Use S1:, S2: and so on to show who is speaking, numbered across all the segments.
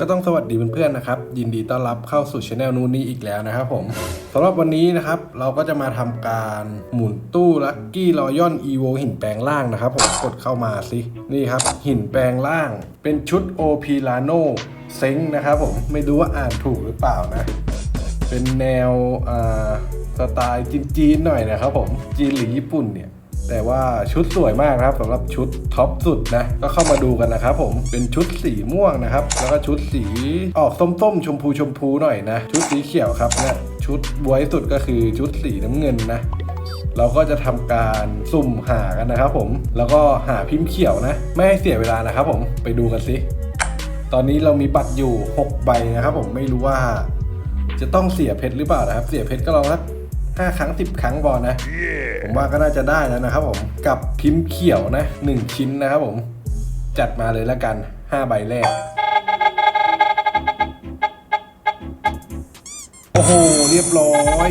S1: ก็ต้องสวัสดีเพื่อนๆนะครับ ยินดีต้อนรับเข้าสู่ช anel นู้นนี้อีกแล้วนะครับผมสำหรับวันนี้นะครับเราก็จะมาทำการหมุนตู้ลัคกี้รอยอนอีโวหินแปลงล่างนะครับผมกดเข้ามาสินี่ครับ หินแปลงล่าง เป็นชุด OP Lano เซ็งนะครับผมไม่รู้ว่าอ่านถูกหรือเปล่านะ เป็นแนวสไตล์จีนๆหน่อยนะครับผมจีนหรือญี่ปุ่นเนี่ย แต่ว่าชุดสวยมากครับสำหรับชุดท็อปสุดนะ ก็เข้ามาดูกันนะครับผมเป็นชุดสีม่วงนะครับ แล้วก็ชุดสีออกส้มๆ ชมพูชมพูหน่อยนะ ชุดสีเขียวครับเนี่ยชุดบวยสุดก็คือชุดสีน้ำเงินนะเราก็จะทำการสุ่มหากันนะครับผม แล้วก็หาพิมพ์เขียวนะ ไม่ให้เสียเวลานะครับผม ไปดูกันสิ ตอนนี้เรามีบัตรอยู่ 6 ใบนะครับผม ไม่รู้ว่าจะต้องเสียเพชรหรือเปล่านะครับ เสียเพชรก็ลองสัก ห้าครั้งสิบครั้งบอลนะ ผมว่าก็น่าจะได้แล้วนะครับผมกับพิมพ์เขียวนะหนึ่งชิ้นนะครับผม จัดมาเลยแล้วกันห้าใบแรก โอ้โห เรียบร้อย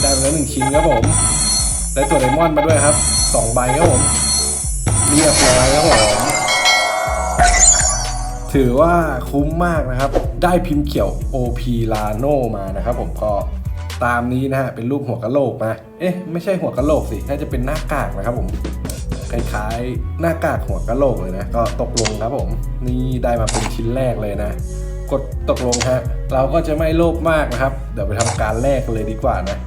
S1: ได้มาแล้วหนึ่งชิ้นครับผมได้ตัวไดมอนด์มาด้วยครับสองใบครับผม เรียบร้อยครับผมถือว่าคุ้มมากนะครับ ได้พิมพ์เขียว OP Lano มานะครับผมก็ ตามนี้นะฮะเป็นรูปหัวกะโหลกนะเอ๊ะไม่ใช่หัวกะโหลกสิน่าจะเป็นหน้ากากนะครับผมคล้ายๆหน้ากากหัวกะโหลกเลยนะ ก็ตกลงครับผม นี่ได้มาเป็นชิ้นแรกเลยนะ กดตกลงฮะ เราก็จะไม่โลภมากนะครับ เดี๋ยวไปทำการแลกเลยดีกว่านะ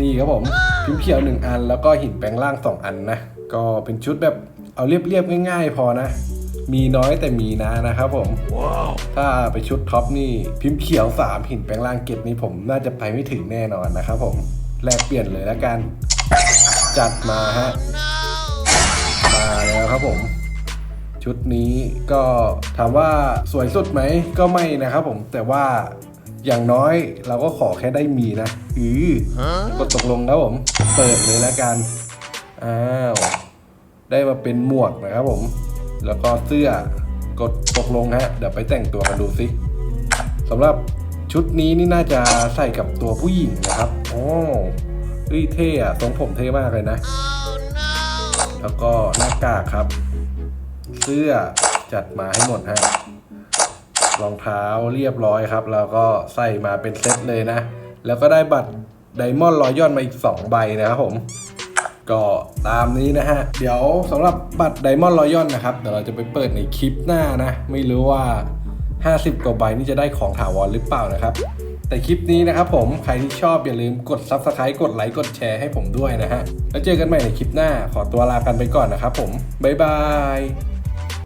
S1: นี่ครับผมพิมพ์เขียวหนึ่งอัน แล้วก็หินแปลงล่างสองอันนะ ก็เป็นชุดแบบเอาเรียบๆง่าย ๆ พอนะ มีน้อยแต่มีนะนะครับผมถ้าไปชุดท็อปนี่พิมพ์เขียว 3 หินแปลงล่างเก็ตนี่ผมน่าจะไปไม่ถึงแน่นอนนะครับผม แลกเปลี่ยนเลยแล้วกัน จัดมาฮะ มาแล้วครับผม ชุดนี้ก็ถามว่าสวยสุดไหมก็ไม่นะครับผมแต่ว่าอย่างน้อยเราก็ขอแค่ได้มีนะ อือกดตกลงครับผม เปิดเลยแล้วกัน อ้าว ได้มาเป็นหมวกนะครับผม แล้วก็เสื้อกดตกลงฮะ เดี๋ยวไปแต่งตัวกันดูสิสำหรับชุดนี้นี่น่าจะใส่กับตัวผู้หญิงนะครับโอ้เฮ้ยเท่อะทรงผมเท่มากเลยนะ แล้วก็หน้ากากครับ เสื้อจัดมาให้หมดฮะรองเท้าเรียบร้อยครับ แล้วก็ใส่มาเป็นเซตเลยนะ แล้วก็ได้บัตรไดมอนด์รอยอนมาอีก 2 ใบนะครับผม ก็ตามนี้นะฮะ เดี๋ยวสำหรับบัตรไดมอนด์รอยอนนะครับ เดี๋ยวเราจะไปเปิดในคลิปหน้านะ ไม่รู้ว่า 50 กว่าใบนี่จะได้ของถาวรหรือเปล่านะครับ แต่คลิปนี้นะครับผม ใครที่ชอบอย่าลืมกด Subscribe กดไลค์กดแชร์ให้ผมด้วยนะฮะ แล้วเจอกันใหม่ในคลิปหน้า ขอตัวลากันไปก่อนนะครับผม บ๊ายบาย